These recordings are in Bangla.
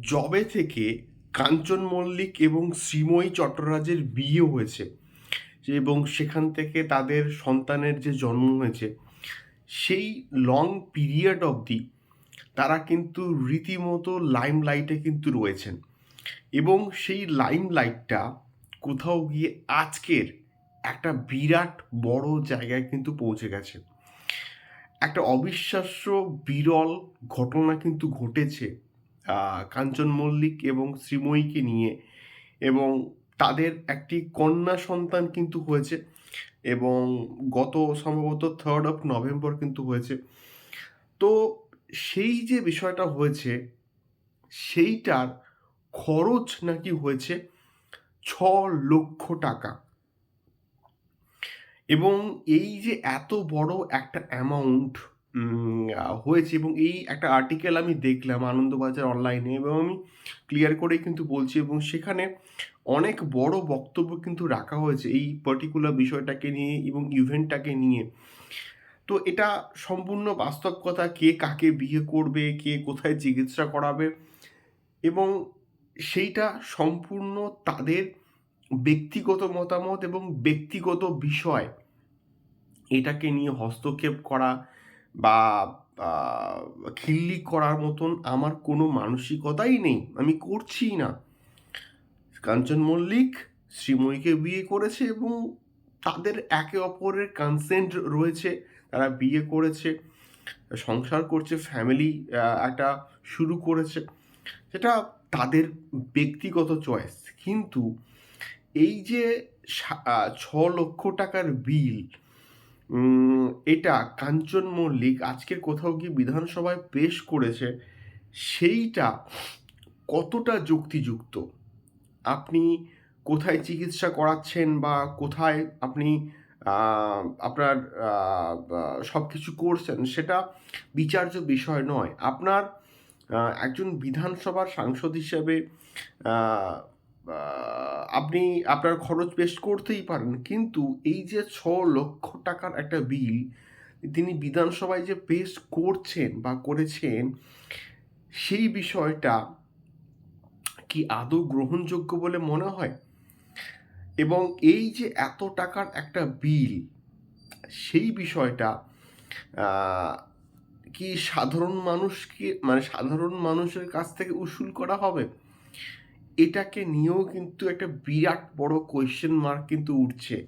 জবে থেকে কাঞ্চন মল্লিক এবং শ্রীময়ী চট্টরাজের বিয়ে হয়েছে এবং সেখান থেকে তাদের সন্তানের যে জন্ম হয়েছে, সেই লং পিরিয়ড অবধি তারা কিন্তু রীতিমতো লাইম লাইটে কিন্তু রয়েছেন এবং সেই লাইম লাইটটা কোথাও গিয়ে আজকের একটা বিরাট বড় জায়গায় কিন্তু পৌঁছে গেছে। একটা অবিশ্বাস্য বিরল ঘটনা কিন্তু ঘটেছে। কাঞ্চন মল্লিক এবং শ্রীময়ীকে নিয়ে এবং তাদের একটি কন্যা সন্তান কিন্তু হয়েছে এবং গত সম্ভবত থার্ড অফ নভেম্বর কিন্তু হয়েছে। তো সেই যে বিষয়টা হয়েছে, সেইটার খরচ নাকি হয়েছে ছ লক্ষ টাকা। এবং এই যে এত বড় একটা অ্যামাউন্ট হয়েছে এবং এই একটা আর্টিকেল আমি দেখলাম আনন্দবাজার অনলাইনে এবং আমি ক্লিয়ার করেই কিন্তু বলছি এবং সেখানে অনেক বড় বক্তব্য কিন্তু রাখা হয়েছে এই পার্টিকুলার বিষয়টাকে নিয়ে এবং ইভেন্টটাকে নিয়ে। তো এটা সম্পূর্ণ বাস্তব কথা কে কাকে বিয়ে করবে, কে কোথায় চিকিৎসা করাবে এবং সেইটা সম্পূর্ণ তাদের ব্যক্তিগত মতামত এবং ব্যক্তিগত বিষয়। এটাকে নিয়ে হস্তক্ষেপ করা বা খিল্লি করার মতন আমার কোনো মানসিকতাই নেই। আমি করছি না। কাঞ্চন মল্লিক শ্রীময়ীকে বিয়ে করেছে এবং তাদের একে অপরের কনসেন্ট রয়েছে। তারা বিয়ে করেছে, সংসার করছে ফ্যামিলি একটা শুরু করেছে। সেটা তাদের ব্যক্তিগত চয়েস কিন্তু এই যে ছ লক্ষ টাকার বিল এটা কাঞ্চন মল্লিক আজকের কোথাও গিয়ে বিধানসভায় পেশ করেছে, সেইটা কতটা যুক্তিযুক্ত? আপনি কোথায় চিকিৎসা করাচ্ছেন বা কোথায় আপনি আপনার সব কিছু করছেন, সেটা বিচার্য বিষয় নয়। আপনার একজন বিধানসভার সাংসদ হিসেবে আপনি আপনার খরচ পেশ করতেই পারেন, কিন্তু এই যে ছ লক্ষ টাকার একটা বিল তিনি বিধানসভায় যে পেশ করছেন বা করেছেন, সেই বিষয়টা কি আদৌ গ্রহণযোগ্য বলে মনে হয়? এবং এই যে এত টাকার একটা বিল, সেই বিষয়টা কি সাধারণ মানুষকে মানে সাধারণ মানুষের কাছ থেকে উসুল করা হবে? এটাকে নিয়েও কিন্তু একটা বিরাট বড় কোয়েশ্চেন মার্ক কিন্তু উঠছে।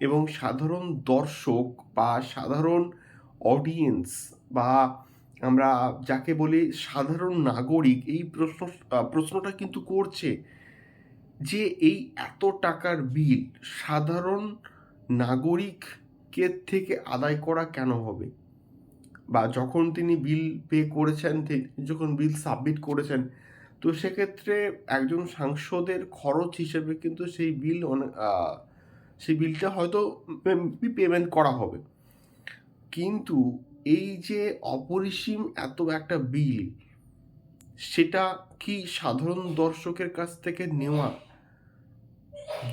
এবং সাধারণ দর্শক বা সাধারণ অডিয়েন্স বা আমরা যাকে বলি সাধারণ নাগরিক এই প্রশ্ন, প্রশ্নটা কিন্তু করছে যে এই এত টাকার বিল সাধারণ নাগরিকের থেকে আদায় করা কেন হবে? বা যখন তিনি বিল পে করেছেন যখন বিল সাবমিট করেছেন তো সেক্ষেত্রে একজন সাংসদের খরচ হিসেবে কিন্তু সেই বিল সেই বিলটা হয়তো পেমেন্ট করা হবে। কিন্তু এই যে অপরিসীম এত একটা বিল, সেটা কি সাধারণ দর্শকের কাছ থেকে নেওয়া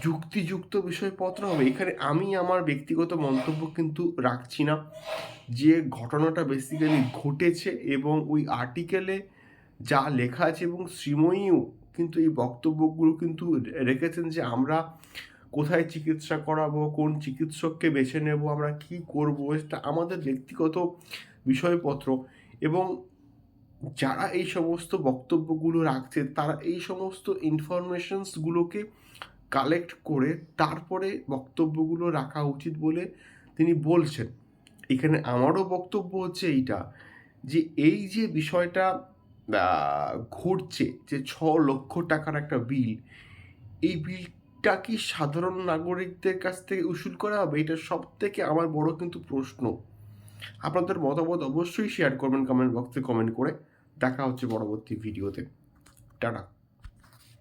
যুক্তিযুক্ত বিষয়পত্র হবে? এখানে আমি আমার ব্যক্তিগত মন্তব্য কিন্তু রাখছি না। যে ঘটনাটা বেসিক্যালি ঘটেছে এবং ওই আর্টিকেলে যা লেখা আছে এবং শ্রীময়ীও কিন্তু এই বক্তব্যগুলো কিন্তু রেখেছেন যে আমরা কোথায় চিকিৎসা করাবো, কোন চিকিৎসককে বেছে নেব, আমরা কি করব, এটা আমাদের ব্যক্তিগত বিষয়পত্র। এবং যারা এই সমস্ত বক্তব্যগুলো রাখছে, তারা এই সমস্ত ইনফরমেশনসগুলোকে কালেক্ট করে তারপরে বক্তব্যগুলো রাখা উচিত বলে তিনি বলছেন। এখানে আমারও বক্তব্য হচ্ছে এইটা, যে এই যে বিষয়টা ঘটছে যে ছ লক্ষ টাকার একটা বিল, এই বিলটা কি সাধারণ নাগরিকদের কাছ থেকে উসুল করা হবে? এটা সব থেকে আমার বড় কিন্তু প্রশ্ন। আপনাদের মতামত অবশ্যই শেয়ার করবেন কমেন্ট বক্সে কমেন্ট করে। দেখা হচ্ছে পরবর্তী ভিডিওতে টাটা।